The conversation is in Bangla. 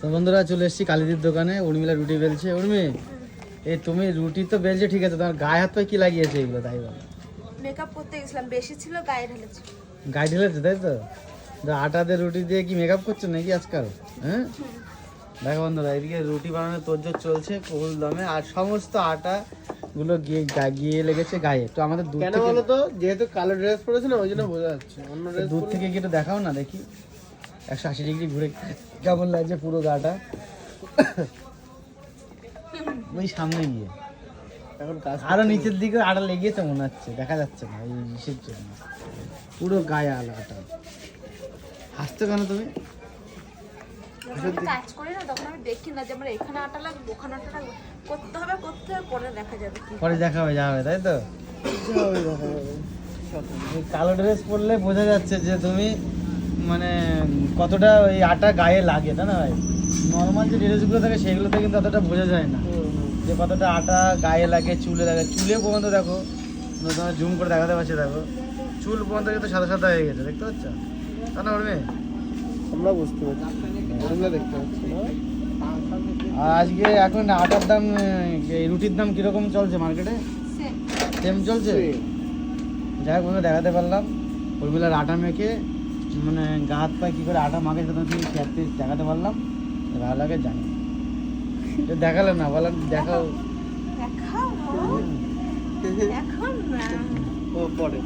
তো বন্ধুরা চলে এসেছি কালিদির দোকানে। উর্মিলা রুটি বেলছে। উর্মি এই তুমি রুটি তো বেলছে ঠিক আছে তোমার গায়ে হাত পায়ে কি লাগিয়েছে এগুলো? তাই বলো। মেকআপ করতে গেছিলাম বেশি ছিল গায়ে ঢেলেছি। গায়ে ঢেলেছে তাই তো? তো আটা দিয়ে রুটি দিয়ে কি মেকআপ করছ নাকি আজকাল? হ্যাঁ? দেখো বন্ধুরা এদিকে রুটি বানানোর তোরজোর চলছে কবুল দমে আর সমস্ত আটা গুলো গিয়ে গিয়ে লেগেছে গায়ে। তো আমাদের দূর কেন থেকে বলো তো? যেহেতু কালো ড্রেস পরেছে না ওই জন্য বোঝা যাচ্ছে অন্য ড্রেস দূর থেকে গিয়ে একটু দেখাও না দেখি। একশো আশি ডিগ্রি ঘুরে কেমন লাগছে পুরো গাটা? ওই সামনে গিয়ে। এখন কাজ আরও নিচের দিকে আটা লেগেছে মনে হচ্ছে দেখা যাচ্ছে না এই ইসের জন্য। পুরো গায়ে আলো আটা। হাসছো কেন তুমি? কাজ করি না তখন আমি দেখি না যে আমার এখানে আটা লাগবে ওখানে আটা লাগবে। করতে হবে করতে হবে পরে দেখা যাবে কি পরে দেখা হবে যাবে তাই তো? কালো ড্রেস পরলে বোঝা যাচ্ছে যে তুমি মানে কতটা ওই আটা গায়ে লাগে তাই না ভাই? নর্মাল যে ড্রেসগুলো থাকে সেগুলোতে কিন্তু অতটা বোঝা যায় না। যে কতটা আটা গায়ে লাগে চুলে লাগে। চুলে পর্যন্ত দেখো তোমার জুম করে দেখাতে পারছি দেখো। চুল পর্যন্ত কিন্তু সাদা সাদা হয়ে গেছে দেখতে পাচ্ছ? তা না উর্মি? আমরা বুঝতে পারছি। দেখতে পাচ্ছি। আর আজকে এখন আটার দাম এই রুটির দাম কীরকম চলছে মার্কেটে? সেম চলছে? যাই হোক দেখাতে পারলাম। উর্মিলার আটা মেখে মানে গা হাত পায়ে কী করে আটা মাখে সেটা তুমি খেতে দেখাতে পারলাম। ভালো লাগে জানি। তো দেখালে না বললাম দেখাও। দেখাও। এখন না। ও পরে।